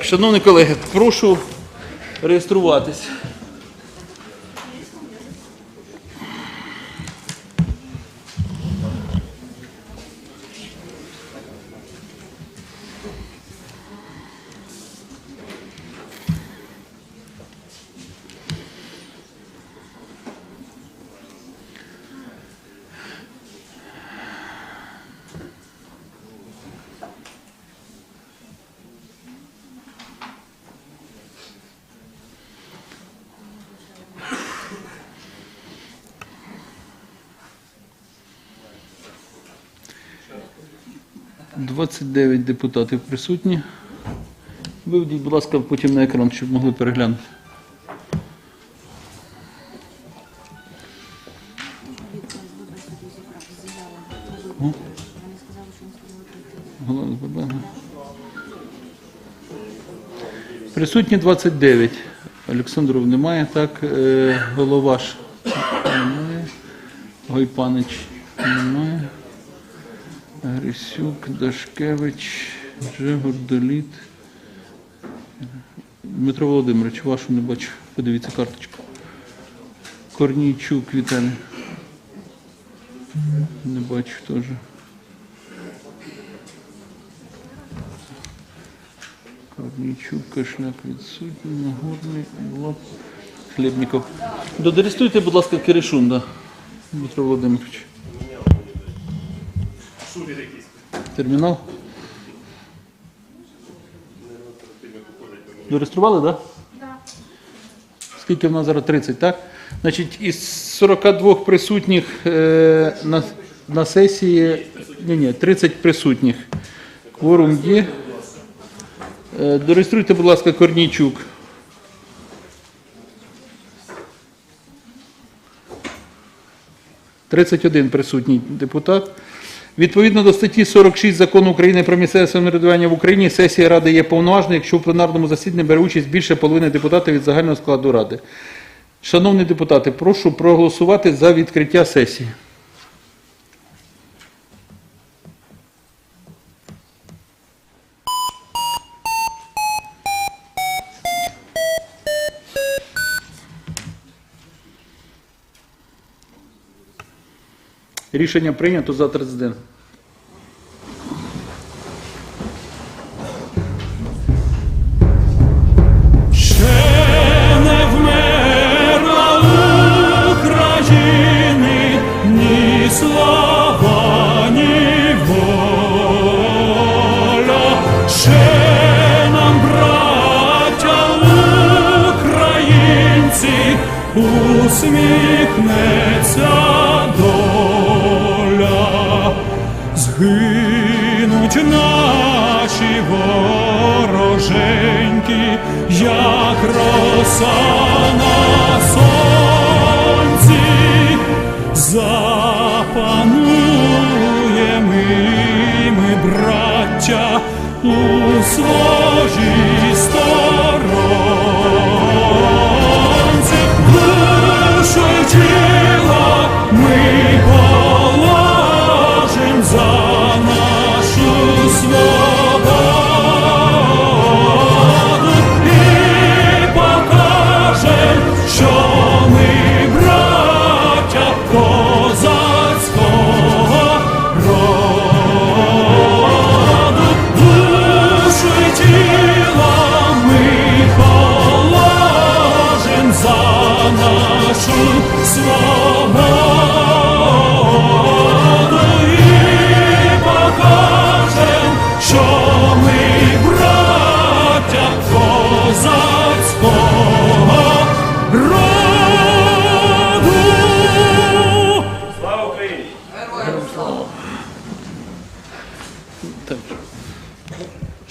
Так, шановні колеги, прошу реєструватись. – 29 депутатів присутні. Виведіть, будь ласка, потім на екран, щоб могли переглянути. Голова Присутні 29. Олександров немає, так. Е, Головаш немає. Гойпанич немає. Грисюк, Дашкевич, Джегор, Доліт. Дмитро Володимирович, вашу не бачу. Подивіться карточку. Корнійчук Віталій. Не бачу теж. Корнійчук, Кашляк відсутній, Нагорний, Лап, Хлібніков. Додерестуйте, будь ласка, Киришун, да. Дмитро Володимирович. Термінал? Дореєстрували, так? Да? Скільки в нас зараз 30, так? Значить, із 42 присутніх е, на, на сесії, ні, ні, 30 присутніх. Кворум є. Е, Дореєструйте, будь ласка, Корнійчук. Тридцять один присутній депутат. Відповідно до статті 46 закону України про місцеве самоврядування в Україні, сесія Ради є повноважною, якщо в пленарному засіданні бере участь більше половини депутатів від загального складу Ради. Шановні депутати, прошу проголосувати за відкриття сесії. Рішення прийнято за 31. Ще вороженьки, як роса на сонці, запануємо і ми, браття,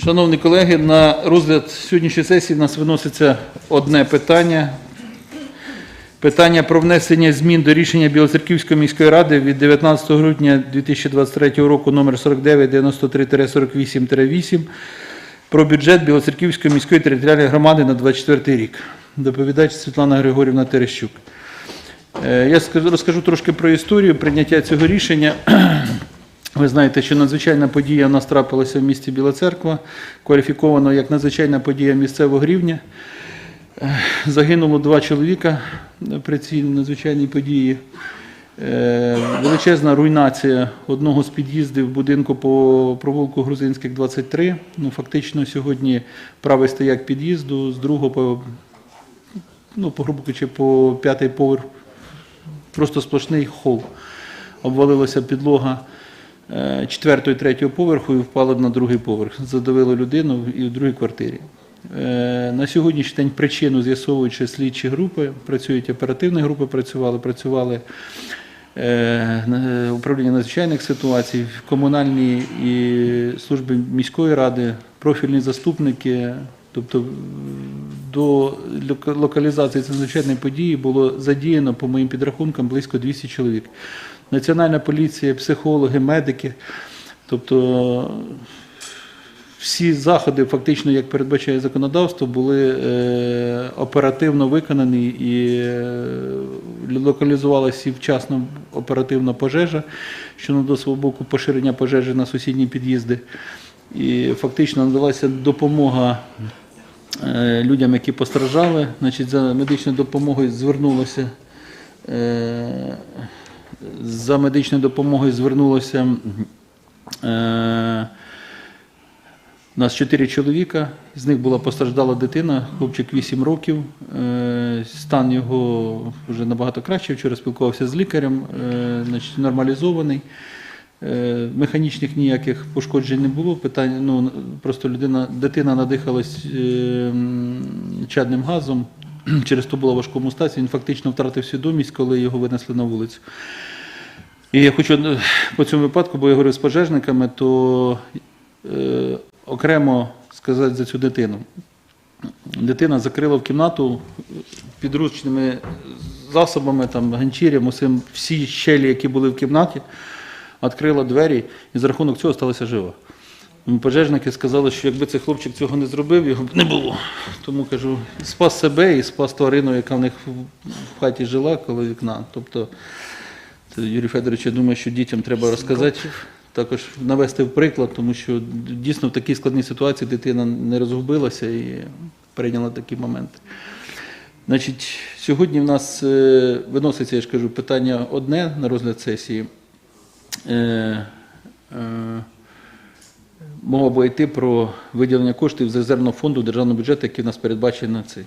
Шановні колеги, на розгляд сьогоднішньої сесії в нас виноситься одне питання. Питання про внесення змін до рішення Білоцерківської міської ради від 19 грудня 2023 року номер 4993-48-8 про бюджет Білоцерківської міської територіальної громади на 24 рік. Доповідач Світлана Григорівна Терещук. Е, Я розкажу трошки про історію прийняття цього рішення. Ви знаєте, що надзвичайна подія в нас трапилася в місті Біла Церква, кваліфіковано як надзвичайна подія місцевого рівня. Е, Загинуло два чоловіка при цій надзвичайній події. Е, Величезна руйнація одного з під'їздів будинку по провулку Грузинських 23. Ну, фактично сьогодні правий стояк під'їзду, з другого по, ну, по грубо кажучи, по п'ятий поверх просто сплошний хол. Обвалилася підлога е, четвертого і третього поверху і впала на другий поверх. Задавило людину і в другій квартирі. Е, На сьогоднішній день причину з'ясовуючи слідчі групи, працюють оперативні групи, працювали, працювали е, управління надзвичайних ситуацій, комунальні і служби міської ради, профільні заступники. Тобто до локалізації цієї надзвичайної події було задіяно, по моїм підрахункам, близько 200 чоловік. Національна поліція, психологи, медики. Тобто всі заходи, фактично, як передбачає законодавство, були е, оперативно виконані і е, локалізувалася вчасно оперативна пожежа, що надало свого боку поширення пожежі на сусідні під'їзди. І фактично надалася допомога е, людям, які постраждали. Значить, за медичною допомогою звернулося. За медичною допомогою звернулося у нас чотири чоловіка, з них була постраждала дитина, хлопчик 8 років. Е, Стан його вже набагато краще. Вчора спілкувався з лікарем, е, значить, нормалізований. Е, Механічних ніяких пошкоджень не було. Питання, ну, просто людина, дитина надихалась чадним газом, через то була в важкому стані. Він фактично втратив свідомість, коли його винесли на вулицю. І я хочу по цьому випадку, бо я говорив з пожежниками, то окремо сказати за цю дитину. Дитина закрила в кімнату підручними засобами, там, ганчір'ям, усім всі щелі, які були в кімнаті, відкрила двері і за рахунок цього сталася жива. Пожежники сказали, що якби цей хлопчик цього не зробив, його б не було. Тому кажу, спас себе і спас тварину, яка в них в хаті жила коло вікна. Тобто, Юрій Федорович, я думаю, що дітям треба розказати, також навести в приклад, тому що дійсно в такій складній ситуації дитина не розгубилася і прийняла такі моменти. Значить, сьогодні в нас е, виноситься, я ж кажу, питання одне на розгляд сесії. Е, е, Мова буде йти про виділення коштів з резервного фонду державного бюджету, який у нас передбачений на цей.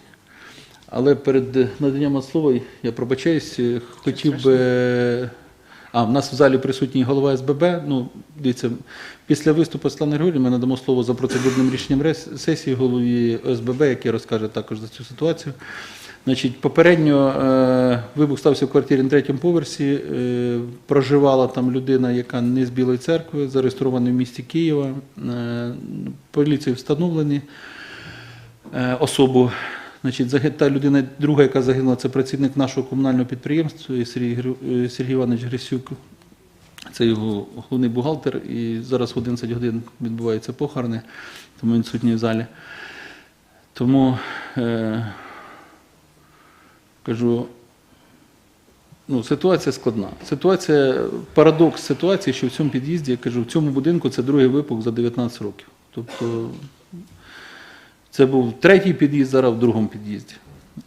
Але перед наданням слова я пробачаюсь, хотів би. А, в нас в залі присутній голова СББ. Ну, дивіться, після виступу Світлани Григорівни ми надамо слово за процедурним рішенням сесії голові ОСББ, який розкаже також за цю ситуацію. Значить, попередньо е, вибух стався в квартирі на третьому поверсі. Е, проживала там людина, яка не з Білої церкви, зареєстрована в місті Києва. Е, поліцією встановлені е, особу. Значить, та людина, друга, яка загинула, це працівник нашого комунального підприємства Сергій, е, Сергій Іванович Грисюк. Це його головний бухгалтер, і зараз в 11 годин відбуваються похорони, тому він відсутній в залі. Тому е, кажу, ну, ситуація складна. Ситуація, парадокс ситуації, що в цьому під'їзді, я кажу, в цьому будинку це другий випуск за 19 років. Тобто це був третій під'їзд, зараз в другому під'їзді.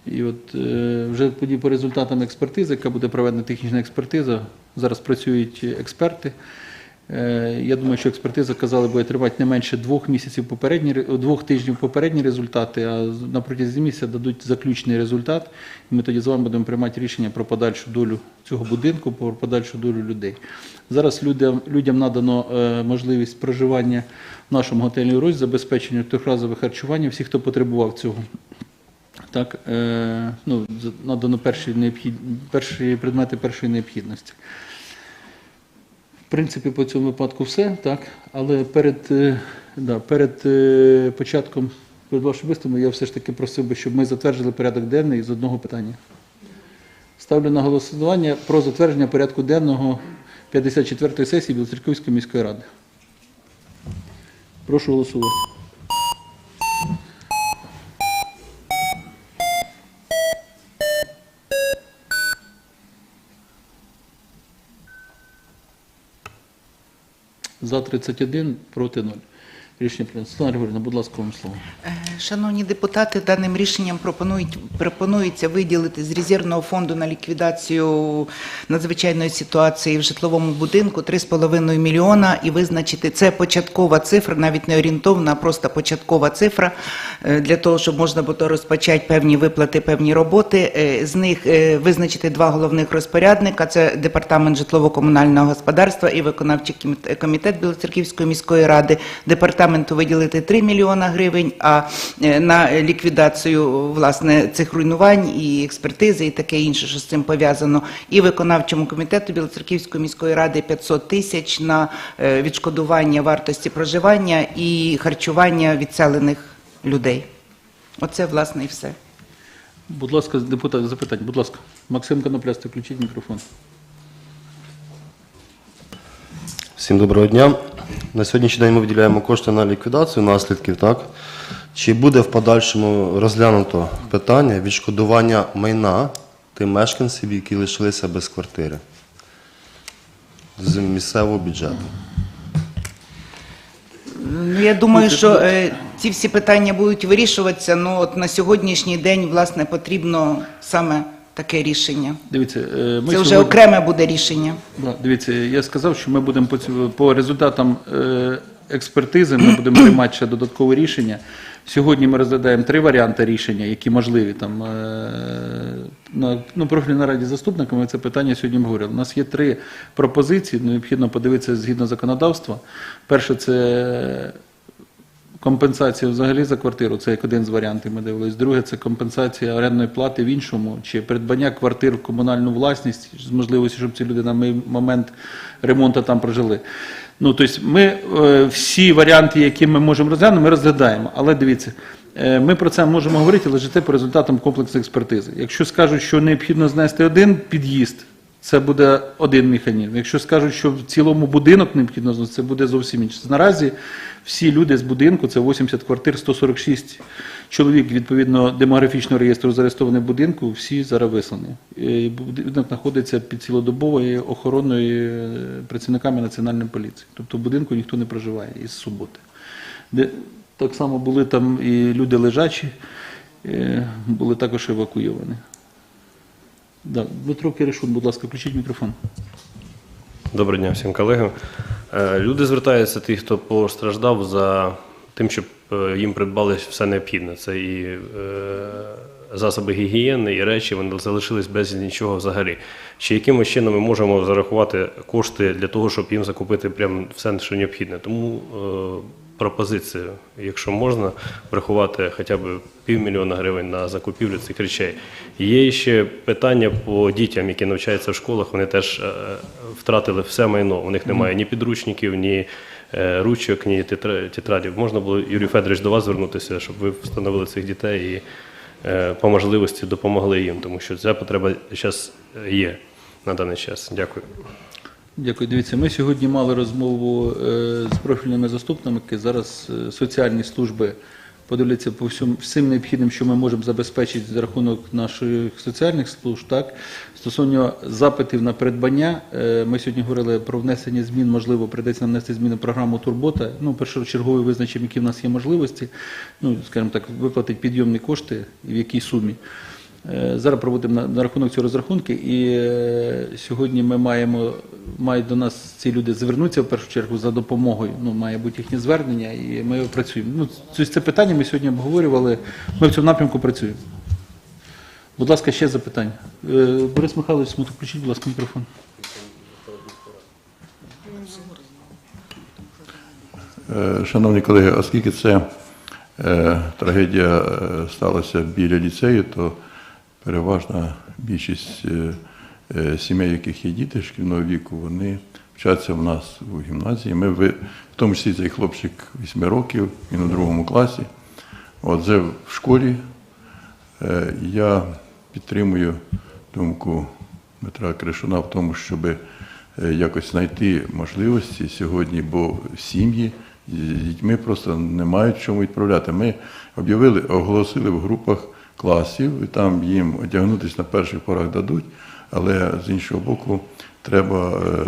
І от е, вже тоді по результатам експертизи, яка буде проведена технічна експертиза, зараз працюють експерти. Е, я думаю, що експертиза казали, буде тривати не менше двох місяців попередні, ре- двох тижнів попередні результати, а на протязі місяця дадуть заключний результат. І ми тоді з вами будемо приймати рішення про подальшу долю цього будинку, про подальшу долю людей. Зараз людям, людям надано е, можливість проживання в нашому готелі «Рось», забезпечення трьохразове харчування, всіх, хто потребував цього. Так, е, ну, надано перші, перші предмети першої необхідності. Принципі, по цьому випадку все, так. Але перед, е, да, перед е, початком перед вашим виступом я все ж таки просив би, щоб ми затвердили порядок денний з одного питання. Ставлю на голосування про затвердження порядку денного 54-ї сесії Білоцерківської міської ради. Прошу голосувати. За 31, проти 0. Рішення прийнято. Григорівна, будь ласка, вам слово. Е, Шановні депутати, даним рішенням пропонується виділити з резервного фонду на ліквідацію надзвичайної ситуації в житловому будинку 3,5 мільйона і визначити це початкова цифра, навіть не орієнтовна, а просто початкова цифра е, для того, щоб можна було розпочати певні виплати, певні роботи. Е, З них визначити два головних розпорядника: це департамент житлово-комунального господарства і виконавчий комітет- Білоцерківської міської ради. Департаменту виділити 3 мільйона гривень, а е, на ліквідацію власне цих руйнувань і експертизи, і таке інше, що з цим пов'язано. І виконавчому комітету Білоцерківської міської ради 500 тисяч на е, відшкодування вартості проживання і харчування відселених людей. Оце власне і все. Будь ласка, депутат, запитання. Будь ласка. Максим Коноплястий, включіть мікрофон. Всім доброго дня. На сьогоднішній день ми виділяємо кошти на ліквідацію наслідків, так? Чи буде в подальшому розглянуто питання відшкодування майна тим мешканців, які лишилися без квартири з місцевого бюджету? Ну, я думаю, що е, ці всі питання будуть вирішуватися. Ну от на сьогоднішній день власне потрібно саме таке рішення. Дивіться, е, ми Це вже сьогодні- окреме буде рішення. Да, дивіться, я сказав, що ми будемо по, по результатам е, експертизи, ми будемо приймати ще додаткове рішення. Сьогодні ми розглядаємо три варіанти рішення, які можливі. Там, е, на ну, профільній нараді з заступниками це питання сьогодні обговорили. У нас є три пропозиції, необхідно подивитися згідно законодавства. Перше, це компенсація взагалі за квартиру, це як один з варіантів ми дивились. Друге, це компенсація орендної плати в іншому, чи придбання квартир в комунальну власність з можливістю, щоб ці люди на момент ремонту там прожили. Ну, тобто ми е, всі варіанти, які ми можемо розглянути, ми розглядаємо. Але дивіться, е, ми про це можемо говорити лише по результатам комплексу експертизи. Якщо скажуть, що необхідно знести один під'їзд, це буде один механізм. Якщо скажуть, що в цілому будинок необхідно це буде зовсім інше. Будинку всі люди з будинку, це 80 квартир, 146 чоловік, відповідно демографічного реєстру зареєстрованих будинку, всі зараз вислані. Будинок знаходиться під цілодобовою охороною е, працівниками національної поліції. Тобто в будинку ніхто не проживає із суботи. Так само були там і люди лежачі, е, були також евакуйовані. Да. Дмитро Киришун, будь ласка, включіть мікрофон. Доброго дня всім колегам. Е, Люди звертаються, ті, хто постраждав за тим, щоб е, їм придбали все необхідне. Це і е, засоби гігієни, і речі, вони залишились без нічого взагалі. Чи якимось чином ми можемо зарахувати кошти для того, щоб їм закупити прям все, що необхідне? Тому пропозиція, якщо можна, врахувати хоча б півмільйона гривень на закупівлю цих речей. Є ще питання по дітям, які навчаються в школах. Вони теж е, втратили все майно. У них немає ні підручників, ні е, ручок, ні тетра- тетрадів. Можна було, Юрій Федорович, до вас звернутися, щоб ви встановили цих дітей і е, по можливості допомогли їм, тому що ця потреба зараз є на даний час. Дякую. Дякую. Дивіться, ми сьогодні мали розмову е, з профільними заступниками. Зараз е, соціальні служби подивляться по всьому всім необхідним, що ми можемо забезпечити за рахунок наших соціальних служб. Так стосовно запитів на придбання, е, ми сьогодні говорили про внесення змін. Можливо, прийдеться нам внести зміни програму Турбота. Ну, першочергово визначимо, які в нас є можливості. Ну, скажімо так, виплатити підйомні кошти і в якій сумі. Е, Зараз проводимо на, на рахунок цього розрахунки, і е, сьогодні ми маємо мають до нас ці люди звернутися в першу чергу за допомогою. Ну, має бути їхнє звернення, і ми працюємо. Ну, тобто це питання ми сьогодні обговорювали. Ми в цьому напрямку працюємо. Будь ласка, ще запитання. Е, Борис Михайлович, Смуток, включіть, будь ласка, мікрофон. Е, Шановні колеги, оскільки це е, трагедія е, сталася біля ліцею, то переважна більшість е, е, сімей, яких є діти шкільного віку, вони вчаться в нас у гімназії. Ми, в тому числі цей хлопчик 8 років, він у другому класі. От вже в школі Е, Я підтримую думку Дмитра Кришуна в тому, щоб якось знайти можливості сьогодні, бо сім'ї з дітьми просто не мають чому відправляти. Ми об'явили, оголосили в групах класів, і там їм одягнутися на перших порах дадуть, але з іншого боку, треба, е,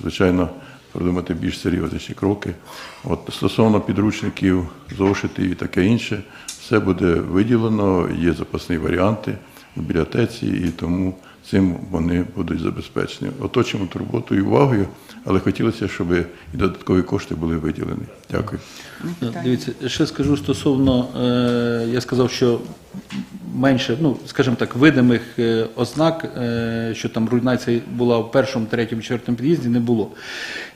звичайно, продумати більш серйозніші кроки. От стосовно підручників, зошитів і таке інше, все буде виділено, є запасні варіанти в бібліотеці, і тому цим вони будуть забезпечені. Оточимо турботою і увагою, але хотілося, щоб і додаткові кошти були виділені. Дякую. Да, Дивіться, ще скажу стосовно, е, я сказав, що менше, ну, скажімо так, видимих е, ознак, е, що там руйнація була в першому, третьому, четвертому під'їзді, не було.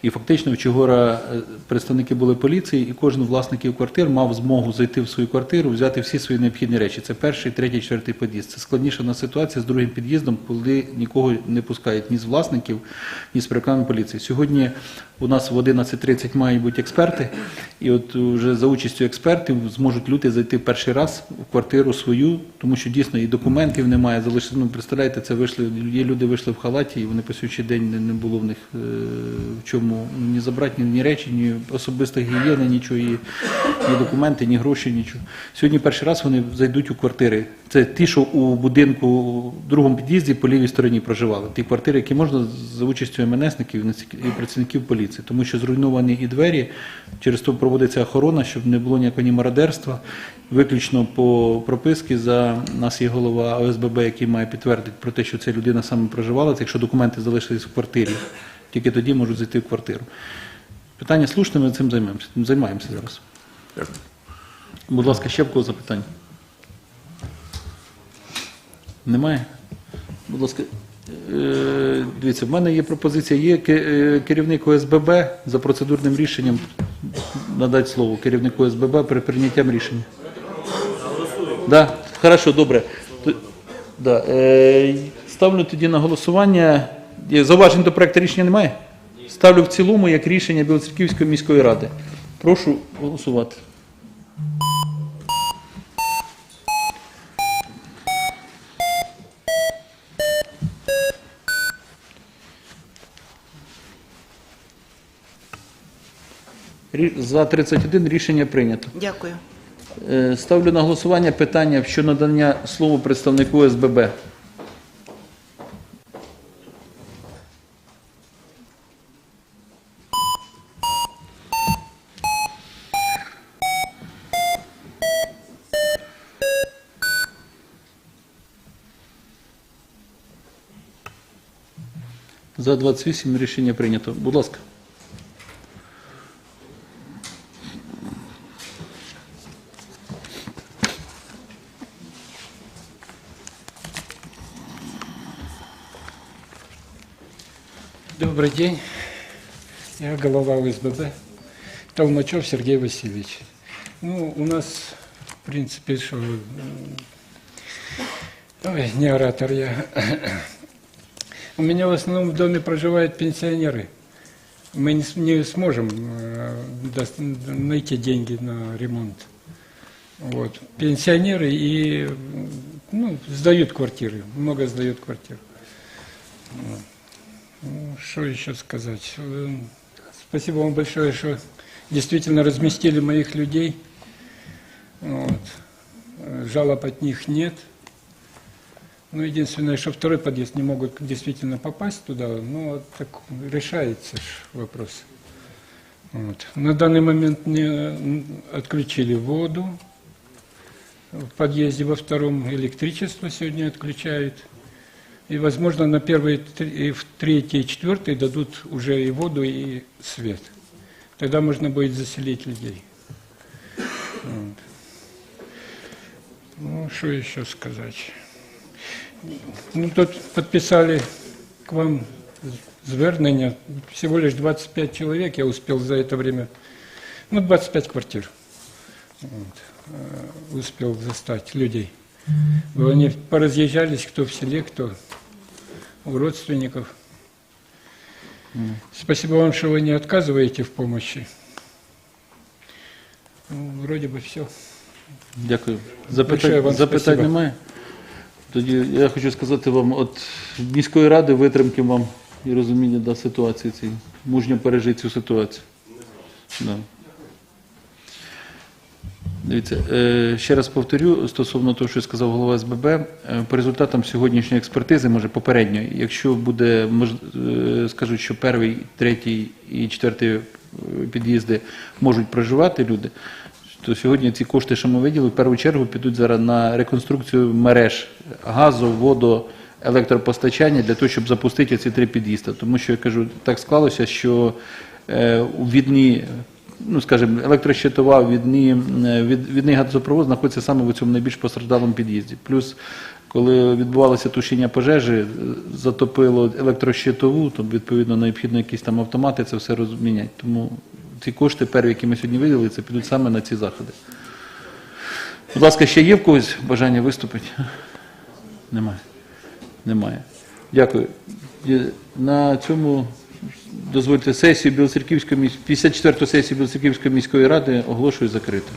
І фактично вчора представники були поліції, і кожен власників квартир мав змогу зайти в свою квартиру, взяти всі свої необхідні речі. Це перший, третій, четвертий під'їзд. Це складніша на ситуація з другим під'їздом, коли нікого не пускають ні з власників, ні з прикладами поліції. Сьогодні у нас в 11.30 мають бути експерти, і от вже за участю експертів зможуть люди зайти перший раз в квартиру свою, тому що дійсно і документів немає. Залишили, ну, представляєте, це вийшли, є люди вийшли в халаті, і вони по сьогоднішній день не, не було в них е, в чому ні забрати, ні, ні речі, ні особистої гігієни, нічого, і, ні документи, ні гроші, нічого. Сьогодні перший раз вони зайдуть у квартири. Це ті, що у будинку в другому під'їзді по лівій стороні проживали. Ті квартири, які можна за участю МНСників і працівників поліції, тому що зруйновані і двері, через то проводиться охорона, щоб не було ніякого ні мародерства. Виключно по прописки за нас є голова ОСББ, який має підтвердити про те, що ця людина саме проживала. Це якщо документи залишились в квартирі, тільки тоді можуть зайти в квартиру. Питання слушне, ми цим займаємося. Займаємося зараз. Дякую. Будь ласка, ще в кого запитання? Немає? Будь ласка, е, дивіться, в мене є пропозиція. Є е, керівник ОСББ за процедурним рішенням надати слово керівнику СББ при прийняттям рішення. Да? Хорошо, добре. Да. е, Ставлю тоді на голосування. Є Зауважень до проекту рішення немає? Ставлю в цілому як рішення Білоцерківської міської ради. Прошу голосувати. За 31 рішення прийнято. Дякую. Е, Ставлю на голосування питання щодо надання слова представнику СББ. За 28 рішення прийнято. Будь ласка. Добрый день. Я голова УСББ. Толмачев Сергей Васильевич. Ну, у нас, в принципе, что... Ой, не оратор я. У меня в основном в доме проживают пенсионеры. Мы не, сможем э, найти деньги на ремонт. Вот. Пенсионеры и ну, сдают квартиры, много сдают квартир. Что еще сказать? Спасибо вам большое, что действительно разместили моих людей. Вот. Жалоб от них нет. Ну, единственное, что второй подъезд не могут действительно попасть туда, но так решается ж вопрос. Вот. На данный момент мне отключили воду в подъезде, во втором электричество сегодня отключают. И, возможно, на первый, три- и в третий, и четвертый дадут уже и воду, и свет. Тогда можно будет заселить людей. Вот. Ну, что еще сказать? Ну, тут подписали к вам звернення. Всего лишь 25 человек я успел за это время. Ну, 25 квартир. Вот. э, Успел застать людей. Они поразъезжались, кто в селе, кто у родственников. Спасибо вам, что вы не отказываете в помощи. Ну, вроде бы все. Дякую. Большое Запитань, вам запитань спасибо. немає? Тоді я хочу сказати вам, от міської ради витримки вам і розуміння да, ситуації цієї. Мужньо пережити цю ситуацію. Да. Дивіться, е, ще раз повторю стосовно того, що сказав голова СББ, е, по результатам сьогоднішньої експертизи, може попередньої, якщо буде, мож, е, скажуть, що перший, третій і четвертий під'їзди можуть проживати люди, то сьогодні ці кошти, що ми виділили, в першу чергу підуть зараз на реконструкцію мереж газу, воду, електропостачання для того, щоб запустити ці три під'їзди. Тому що я кажу, так склалося, що у відні, ну скажімо, електрощитова, відні, е, від, відний газопровод знаходиться саме в цьому найбільш постраждалому під'їзді. Плюс, коли відбувалося тушіння пожежі, е, затопило електрощитову, то відповідно необхідно якісь там автомати це все розміняти. Тому ці кошти, перві, які ми сьогодні виділили, це підуть саме на ці заходи. Будь ласка, ще є в когось бажання виступити? Немає. Немає. Дякую. На цьому дозвольте сесію Білоцерківської місь... 54-ту сесію Білоцерківської міської ради оголошую закритою.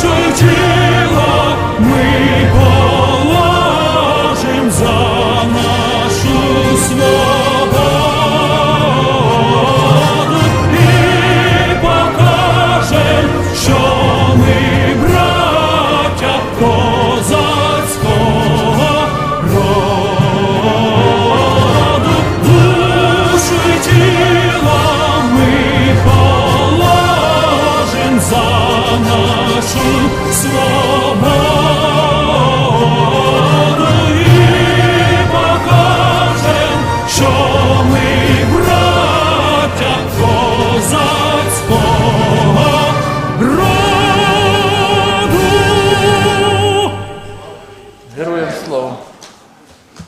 说尽。